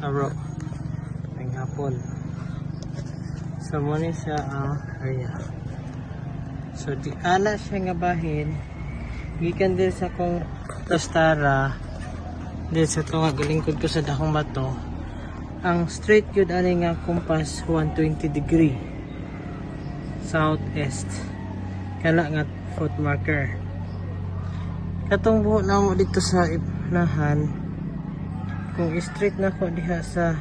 Aro. Ang hapon. So, muna siya ang area. So, di ana siya nga bahin. Gikan din sa kong tostara. Din sa ito nga galingkod ko sa dakong bato. Ang straight yun ani nga compass 120 degree. Southeast. Kana nga foot marker. Katong buhok na mo dito sa iplahan. Kung straight na ko diha sa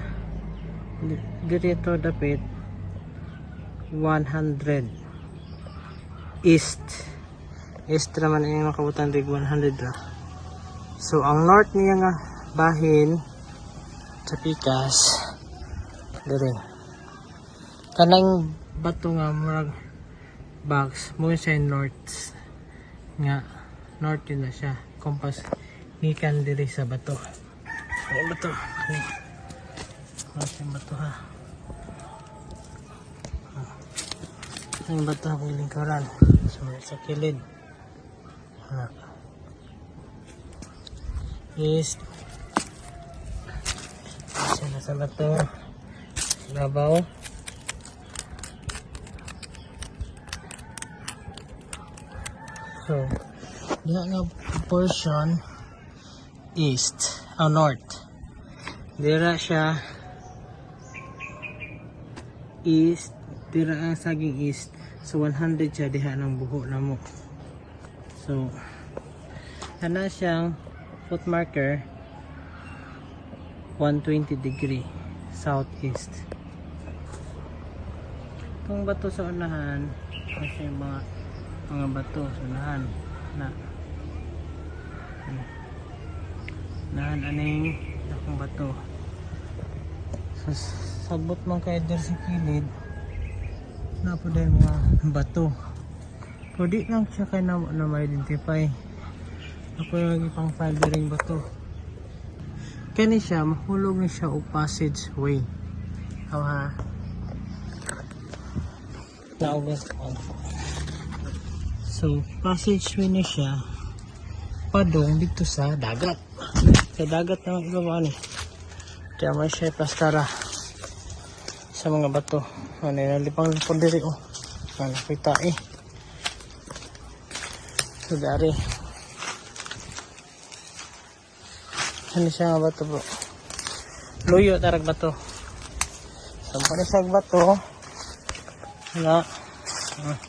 di- dito dapit 100 east. East naman yung nakabutan dig 100 ra so ang north niya nga bahin sa pikas dire kanang bato nga murag box mo sa north nga north yun na siya. Compass gikan diri sa bato ano bato ano ano yung bato ha Yung bato ang lingkuran. So, sa kilid. Ha. East. Siya na sa bato. Labaw. So, diha nga portion east, o north. Dira siya east, dira ang saging east. So 100 siya diha ng buho na mo. So ana siyang foot marker 120 degree southeast. Itong bato sa unahan, kasi yung mga mga bato sa unahan na nahan aning akong bato. So, sabot man kay der sa kilid, na po din mga bato. Pero lang siya kay na, na ma-identify. Ako yung ipang file ring bato. Kani siya, mahulog ni siya o passage way. Aw ha. Naugas ko. So, passage way na siya. Padong dito sa dagat. Sa dagat naman iba ba ni? Kaya may siya pastara sa mga bato. Ano nalipang lipon diri oh. Ano kita eh. So dari. Ano siya nga bato bro? Luyo tarag bato. Sampa na siya bato. Wala. Ah.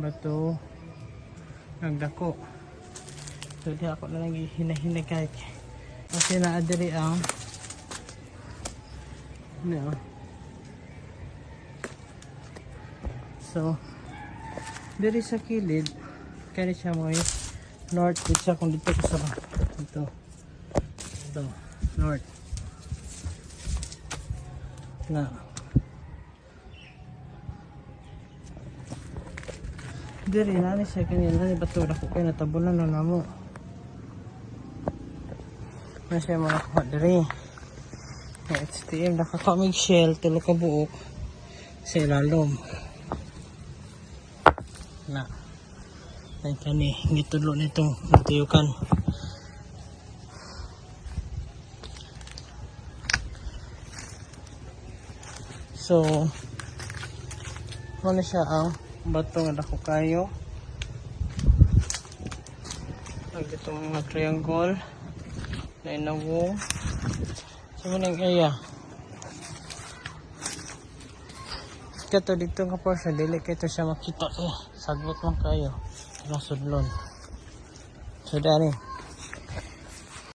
Bato. Nagdako. So di ako na lang hinahinagay. Kasi naadiri ang ano So diri sa kilid kaya siya mo north with siya kung dito ko sa dito. Ito north. Na. Diri na ni siya kanina ni bato na ko kaya natabunan na namo na siya mga May HTM nakakamig shell tulo ka buok sa ilalom na. Ay kani gitulo nitong natuyukan so ano siya ang bato nga dako kayo. Ang itong mga triangle na inawong sa munang area kato dito nga portion dili. Kayo siya makita eh. Sagbot man kayo. Kanang sudlon. So dani